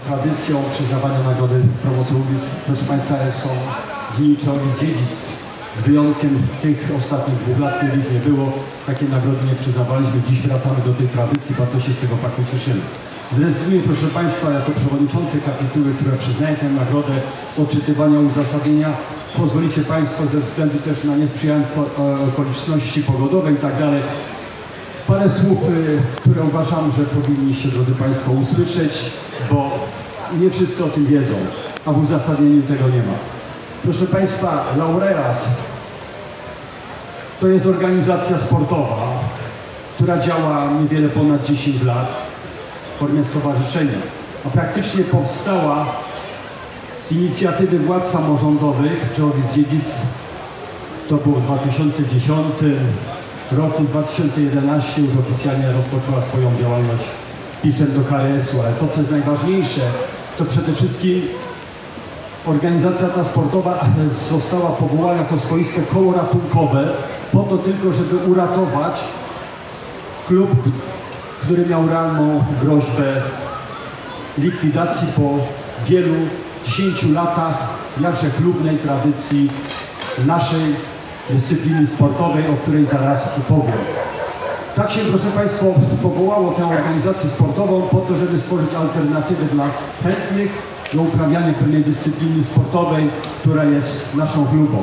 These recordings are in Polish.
Tradycją przyznawania nagrody promocji proszę Państwa, są dni Czoli Dziedzic. Z wyjątkiem tych ostatnich dwóch lat, kiedy ich nie było, takie nagrody nie przyznawaliśmy. Dziś wracamy do tej tradycji, bardzo się z tego faktu cieszymy. Zrezygnuję, proszę Państwa, jako przewodniczący kapituły, która przyznaje tę nagrodę odczytywania uzasadnienia. Pozwolicie Państwo ze względu też na niesprzyjające e, okoliczności pogodowe i tak dalej, Parę słów, y, które uważam, że powinniście, drodzy Państwo, usłyszeć, bo nie wszyscy o tym wiedzą, a w uzasadnieniu tego nie ma. Proszę Państwa, laureat to jest organizacja sportowa, która działa niewiele ponad 10 lat w formie stowarzyszenia, a praktycznie powstała z inicjatywy władz samorządowych Człowiec-Dziedzic to było w 2010 roku, 2011 już oficjalnie rozpoczęła swoją działalność pisem do KRS-u, ale to co jest najważniejsze, to przede wszystkim organizacja ta sportowa została powołana jako swoiste koło ratunkowe po to tylko, żeby uratować klub, który miał realną groźbę likwidacji po wielu, dziesięciu latach jakże chlubnej tradycji naszej dyscypliny sportowej, o której zaraz powiem. Tak się, proszę Państwa, powołało tę organizację sportową po to, żeby stworzyć alternatywę dla chętnych do uprawiania pewnej dyscypliny sportowej, która jest naszą chlubą.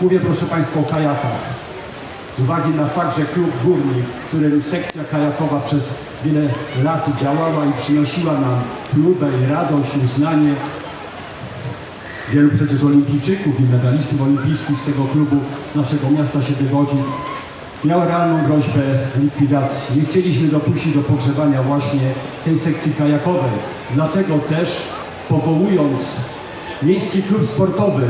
Mówię, proszę Państwa, o kajakach. Z uwagi na fakt, że klub górnik, w którym sekcja kajakowa przez wiele lat działała i przynosiła nam chlubę i radość, uznanie, Wielu przecież olimpijczyków i medalistów olimpijskich z tego klubu naszego miasta się wywodzi. Miała realną groźbę likwidacji. Nie chcieliśmy dopuścić do pogrzewania właśnie tej sekcji kajakowej. Dlatego też powołując Miejski Klub Sportowy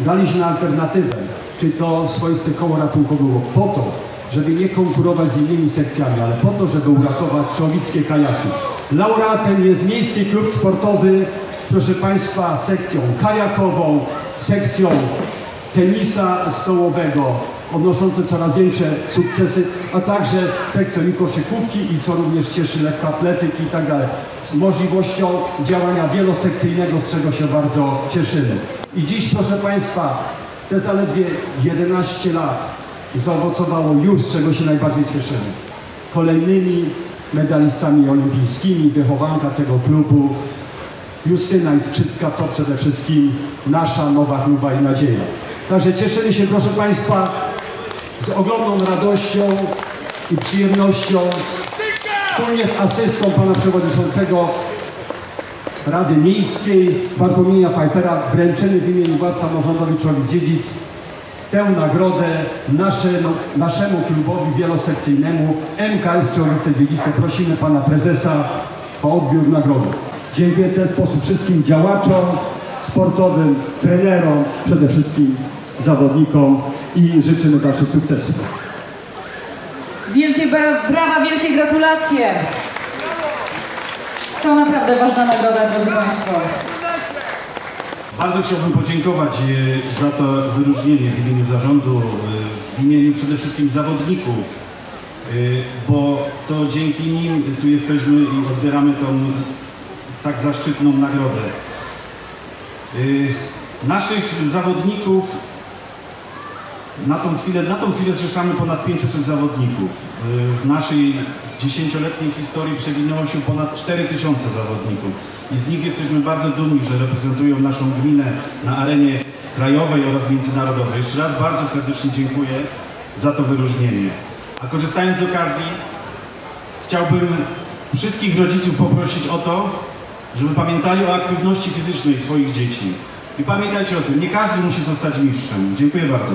daliśmy alternatywę, czyli to swoiste koło ratunkowe było po to, żeby nie konkurować z innymi sekcjami, ale po to, żeby uratować człowickie kajaki. Laureatem jest Miejski Klub Sportowy proszę Państwa, sekcją kajakową, sekcją tenisa stołowego, odnoszące coraz większe sukcesy, a także sekcją koszykówki i co również cieszy lekkoatletyki i tak dalej. Z możliwością działania wielosekcyjnego, z czego się bardzo cieszymy. I dziś, proszę Państwa, te zaledwie 11 lat zaowocowało już, z czego się najbardziej cieszymy. Kolejnymi medalistami olimpijskimi, wychowanka tego klubu, Justyna Iskrzycka to przede wszystkim nasza nowa chluba i nadzieja. Także cieszymy się, proszę Państwa, z ogromną radością i przyjemnością wspólnie z asystą Pana Przewodniczącego Rady Miejskiej Bartłomieja Pfeiffera wręczymy w imieniu władz samorządowych Człowiec-Dziedzic tę nagrodę nasze, naszemu klubowi wielosekcyjnemu MKS Człowice-Dziedzice. Prosimy Pana Prezesa o odbiór nagrody. Dziękuję w ten sposób wszystkim działaczom sportowym, trenerom, przede wszystkim zawodnikom i życzymy dalszych sukcesów. Wielkie bra- brawa, wielkie gratulacje. To naprawdę ważna nagroda, drodzy Państwo. Bardzo chciałbym podziękować e, za to wyróżnienie w imieniu zarządu, e, w imieniu przede wszystkim zawodników, e, bo to dzięki nim tu jesteśmy i odbieramy tą tak zaszczytną nagrodę. Naszych zawodników na tą chwilę, na tą chwilę zrzeszamy ponad 500 zawodników. Y, W naszej dziesięcioletniej historii przewinęło się ponad 4000 zawodników. I z nich jesteśmy bardzo dumni, że reprezentują naszą gminę na arenie krajowej oraz międzynarodowej. Jeszcze raz bardzo serdecznie dziękuję za to wyróżnienie. A korzystając z okazji, chciałbym wszystkich rodziców poprosić o to, żeby pamiętali o aktywności fizycznej swoich dzieci. I pamiętajcie o tym, nie każdy musi zostać mistrzem. Dziękuję bardzo.